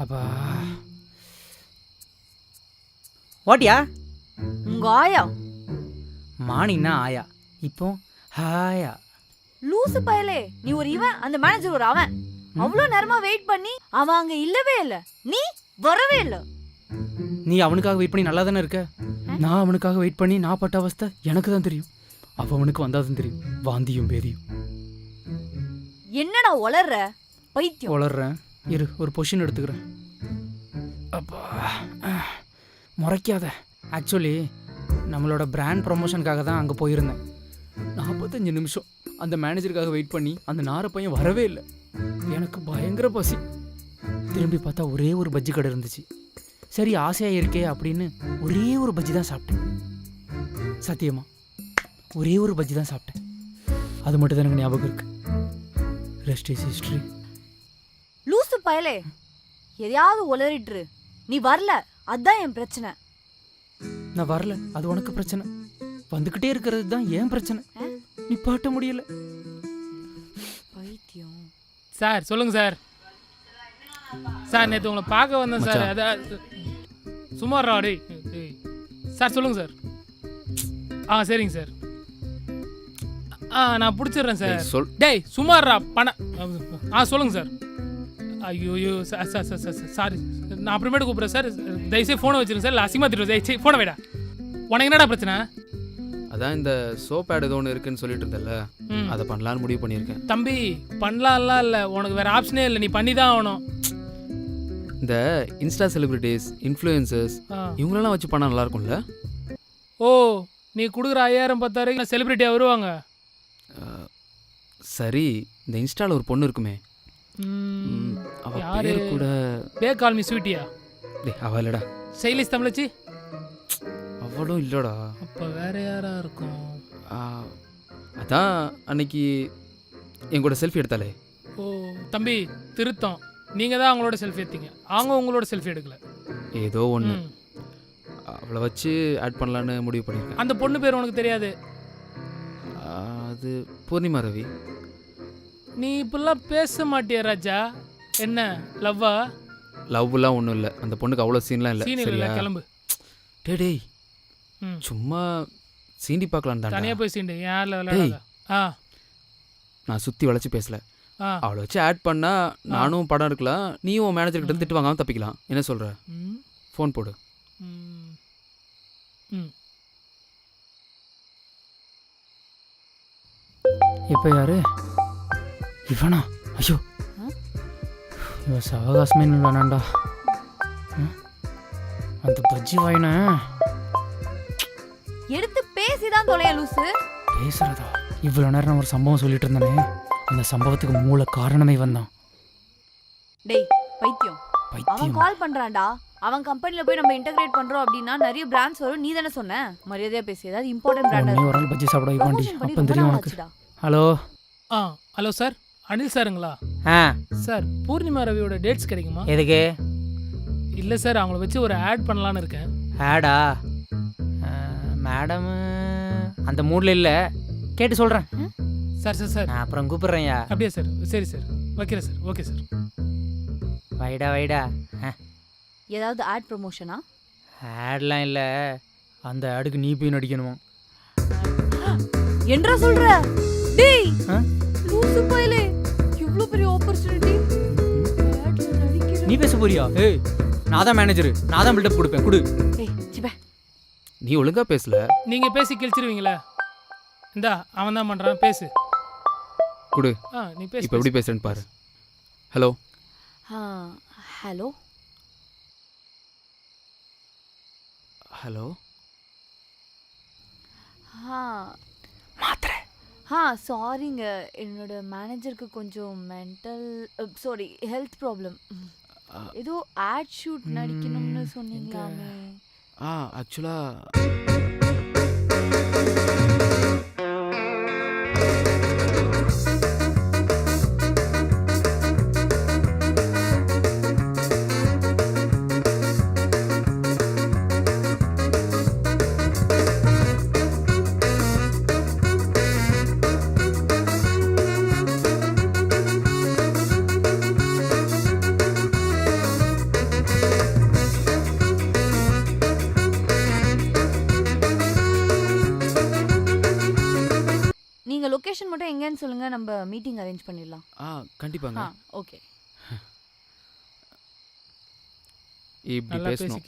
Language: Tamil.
அப்பா. ஓட்டியா? உங்க ஆயா? மானின்னா ஆயா. இப்போ ஹாயா. லூசு பயலே. நீ ஒரு இவன் அந்த மேனேஜர் ஒரு அவன். அவ்வளோ நேரமா வெயிட் பண்ணி அவன் அங்க இல்லவே இல்ல. நீ வரவே இல்ல. நீ அவனுக்காக வெயிட் பண்ணி நல்லா தானே இருக்க? நான் அவனுக்காக வெயிட் பண்ணி நான் பட்ட அவஸ்தை எனக்கு தான் தெரியும். அவ அவனுக்கு வந்தாதான் தெரியும். வாந்தியும் பேதியும். என்னடா உளர்ற? பைத்தியம். வளர்றேன் இரு ஒரு பொஷின் எடுத்துக்கிறேன். அப்பா முறைக்காத. ஆக்சுவலி நம்மளோட பிராண்ட் ப்ரொமோஷனுக்காக தான் அங்கே போயிருந்தேன். நாற்பத்தஞ்சு நிமிஷம் அந்த மேனேஜருக்காக வெயிட் பண்ணி அந்த நார பையன் வரவே இல்லை. எனக்கு பயங்கர பசி. திரும்பி பார்த்தா ஒரே ஒரு பஜ்ஜி கடை இருந்துச்சு. சரி ஆசையாக இருக்கே அப்படின்னு ஒரே ஒரு பஜ்ஜி தான் சாப்பிட்டேன். சத்தியமா ஒரே ஒரு பஜ்ஜி தான் சாப்பிட்டேன். அது மட்டும் தான் எனக்கு ஞாபகம் இருக்குது ரெஸ்ட் இஸ் ஹிஸ்ட்ரி பயலே. எதையாவது உளறிட்டுரு நீ வரல அதான் என் பிரச்சனை. நான் வரல அது உனக்கு பிரச்சனை. வந்துக்கிட்டே இருக்கிறது தான் ஏன் பிரச்சனை. நீ பாட்ட முடியல. பைத்தியம். சார் சொல்லுங்க சார். சார் நேற்று உங்களை பார்க்க வந்தேன் சார். அதான் சும்மா டேய் டேய். சார் சொல்லுங்க சார். ஆ சரிங்க சார். ஆ நான் பிடிச்சிடுறேன் சார். டேய், சொல். டேய் சுமார்ரா பணம் ஆ சொல்லுங்க சார். ஐயோ ஐயோ sir sir sir sir sir நான் அப்புறமேட்டு கூப்பிட்றேன் சார். தயவுசெய்து ஃபோனை வச்சிருங்க சார். இல்லை அசிங்கமாக திட்டு தயவுசெய்து ஃபோனை வைடா. உனக்கு என்னடா பிரச்சனை? அதான் இந்த சோப் ஆட் ஏதோ ஒன்று இருக்குன்னு சொல்லிட்டு இருந்தல அதை பண்ணலான்னு முடிவு பண்ணியிருக்கேன். தம்பி பண்ணலாம்லாம் இல்லை. உனக்கு வேறு ஆப்ஷனே இல்லை. நீ பண்ணி தான் ஆகணும். இந்த இன்ஸ்டா செலிபிரிட்டிஸ் இன்ஃப்ளூயன்சர்ஸ் இவங்களெல்லாம் வச்சு பண்ணால் நல்லா இருக்கும்ல ஓ நீ கொடுக்குற ஐயாயிரம் பத்தாயிரம் செலிபிரிட்டியாக வருவாங்க? சரி இந்த இன்ஸ்டால ஒரு பொண்ணு இருக்குமே. அவ யாரு? பேர் கூட பே கால் மீ ஸ்வீட்டியா டேய் அவ இல்லடா. சைலிஸ் தமிழச்சி? அவளும் இல்லடா. அப்போ வேற யாரா இருக்கும்? அஹ், அதான் அன்னைக்கு என் கூட செல்ஃபி எடுத்தாலே ஓ தம்பி திருத்தம். நீங்க தான் அவங்களோட செல்ஃபி எடுத்தீங்க. அவங்க உங்களோட செல்ஃபி எடுக்கல. ஏதோ ஒன்று ம். அவளை வச்சு ஆட் பண்ணலான்னு முடிவு பண்ணியிருக்கேன். அந்த பொண்ணு பேர் உனக்கு தெரியாது? அது பூர்ணிமா ரவி. நீ இப்பெல்லாம் பேச மாட்டிய ராஜா. என்ன லவ்வா? லவ்லாம் ஒன்றும் இல்லை. அந்த பொண்ணுக்கு அவ்வளோ சீன்லாம் இல்லை. சரியா? கிளம்பு. டேய் டேய். சும்மா சீண்டி பார்க்கலாம் தான் போய் சீண்டு. யாரில் ஆ. நான் சுற்றி வளைச்சு பேசல. ஆ. அவளை வச்சு ஆட் பண்ணா நானும் படம் எடுக்கலாம். நீயும் உன் மேனேஜர் கிட்ட இருந்து திட்டு வாங்காம தப்பிக்கலாம். என்ன சொல்ற? ம். ஃபோன் போடு. இப்போ யாரு? இவனா? ஐயோ? இவன் சவகாசமே வேணாண்டா? அந்த பஜ்ஜி வாயின? எடுத்து பேசிதான் தொலைய லூசு. பேசுறதா? இவ்வளோ நேரம் நான் ஒரு சம்பவம் சொல்லிட்டு இருந்தேனே. அந்த சம்பவத்துக்கு மூல காரணமே வந்தான் டேய் பைத்தியம். அவன் பைத்தியம் கால் பண்றான்டா. அவன் கம்பெனில போய் நம்ம இன்டகிரேட் பண்றோம் அப்படின்னா நிறைய பிராண்ட்ஸ் வரும். நீ தானே சொன்ன? மரியாதையா பேசி. ஏதாவது இம்பார்ட்டன்ட் உடனே பிராண்ட் ஒரு நாள் பஜ்ஜி சாப்பிட வைப்பாண்டி அப்போ தெரியும் உனக்கு. ஹலோ? ஆ ஹலோ சார். அனில் சாருங்களா? ஆ. சார் பூர்ணிமா ரவியோட டேட்ஸ் கிடைக்குமா? எதுக்கு? இல்லை சார் அவங்கள வச்சு ஒரு ஆட் பண்ணலான்னு இருக்கேன். ஆடா மேடம் அந்த மூடில் இல்லை. கேட்டு சொல்கிறேன் சார் சார் சார். நான் அப்புறம் கூப்பிட்றேன்யா அப்படியே சார்? சரி சார். வைக்கிறேன் சார். Okay sir. வைடா வைடா. ஏதாவது ஆட் ப்ரொமோஷனா ஆட்லாம் இல்லை. அந்த ஆடுக்கு நீ போய் நடிக்கணுமா? என்றா சொல்ற? டேய் ஆ? லூசு பயலே. இவ்ளோ பெரிய ஆப்பர்ச்சுனிட்டி நீ பேச போறியா? ஏய் நான் தான் மேனேஜர் நான் தான் பில்டப் கொடுப்பேன். கொடு. ஏய் சிபே. நீ ஒழுங்கா பேசல. நீங்கள் பேசி கிழிச்சிருவீங்களே. இந்தா அவன் தான் பண்ணுறான் பேசு. கொடு. ஆ நீ பேசு இப்போ எப்படி பேசுறேன்னு பாரு. Hello hello. ஹலோ ஆ ஆ சாரிங்க என்னோட மேனேஜருக்கு கொஞ்சம் மென்டல் சாரி ஹெல்த் ப்ராப்ளம் ஏதோ ஆட் ஷூட் நடிக்கணும்னு சொன்னீங்களாமே. ஆ ஆக்சுவலா நீங்க லொகேஷன் மட்டும் எங்கன்னு சொல்லுங்க நம்ம மீட்டிங் அரேஞ்ச் பண்ணிடலாம். ஆ கண்டிப்பாங்க. ஆ ஓகே இப்படி நல்லா பேசணும்.